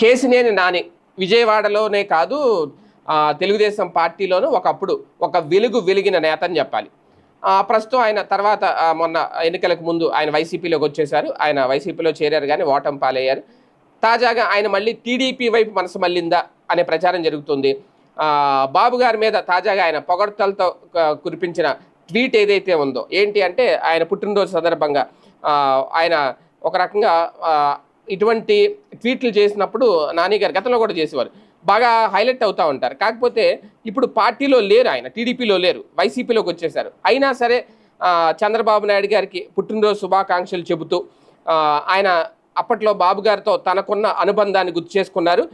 కేసినేని నాని విజయవాడలోనే కాదు తెలుగుదేశం పార్టీలోనూ ఒకప్పుడు ఒక వెలుగు వెలిగిన నేత అని చెప్పాలి ప్రస్తుతం ఆయన తర్వాత మొన్న ఎన్నికలకు ముందు ఆయన వైసీపీలోకి వచ్చేశారు. ఆయన వైసీపీలో చేరారు కానీ ఓటం పాలయ్యారు. తాజాగా ఆయన మళ్ళీ టీడీపీ వైపు మనసు మళ్ళిందా అనే ప్రచారం జరుగుతుంది. బాబు గారి మీద తాజాగా ఆయన పొగడ్తలతో కురిపించిన ట్వీట్ ఏదైతే ఉందో ఏంటి అంటే ఆయన పుట్టినరోజు సందర్భంగా ఆయన ఒక రకంగా ఇటువంటి ట్వీట్లు చేసినప్పుడు నాని గారు గతంలో కూడా చేసేవారు. బాగా హైలైట్ అవుతూ ఉంటారు. కాకపోతే ఇప్పుడు పార్టీలో లేరు ఆయన టీడీపీలో లేరు వైసీపీలోకి వచ్చేసారు. అయినా సరే చంద్రబాబు నాయుడు గారికి పుట్టినరోజు శుభాకాంక్షలు చెబుతూ ఆయన అప్పట్లో బాబు గారితో తనకున్న అనుబంధాన్ని గుర్తు చేసుకున్నారు.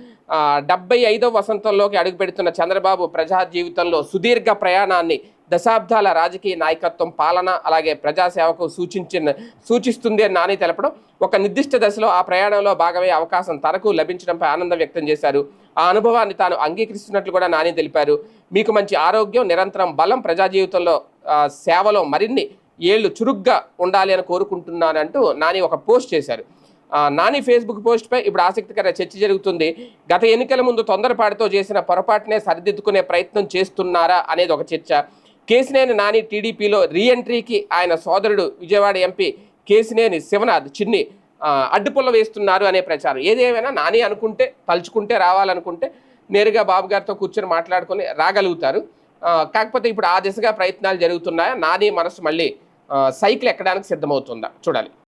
డెబ్బై ఐదవ వసంతంలోకి అడుగుపెడుతున్న చంద్రబాబు ప్రజా జీవితంలో సుదీర్ఘ ప్రయాణాన్ని దశాబ్దాల రాజకీయ నాయకత్వం పాలన అలాగే ప్రజాసేవకు సూచించిన సూచిస్తుంది అని నాని తెలపడం ఒక నిర్దిష్ట దశలో ఆ ప్రయాణంలో భాగమయ్యే అవకాశం తనకు లభించడంపై ఆనందం వ్యక్తం చేశారు. ఆ అనుభవాన్ని తాను అంగీకరిస్తున్నట్లు కూడా నాని తెలిపారు. మీకు మంచి ఆరోగ్యం నిరంతరం బలం ప్రజా జీవితంలో సేవలో మరిన్ని ఏళ్ళు చురుగ్గా ఉండాలి అని కోరుకుంటున్నానంటూ నాని ఒక పోస్ట్ చేశారు. నాని ఫేస్బుక్ పోస్ట్పై ఇప్పుడు ఆసక్తికర చర్చ జరుగుతుంది. గత ఎన్నికల ముందు తొందరపాటుతో చేసిన పొరపాటునే సరిదిద్దుకునే ప్రయత్నం చేస్తున్నారా అనేది ఒక చర్చ. కేసినేని నాని టీడీపీలో రీఎంట్రీకి ఆయన సోదరుడు విజయవాడ ఎంపీ కేసినేని శివనాథ్ చిన్ని అడ్డుపుల్ల వేస్తున్నారు అనే ప్రచారం. ఏదేమైనా నాని అనుకుంటే తలుచుకుంటే రావాలనుకుంటే నేరుగా బాబు గారితో కూర్చొని మాట్లాడుకొని రాగలుగుతారు. కాకపోతే ఇప్పుడు ఆ దిశగా ప్రయత్నాలు జరుగుతున్నాయా? నాని మనసు మళ్ళీ సైకిల్ ఎక్కడానికి సిద్ధమవుతుందా? చూడాలి.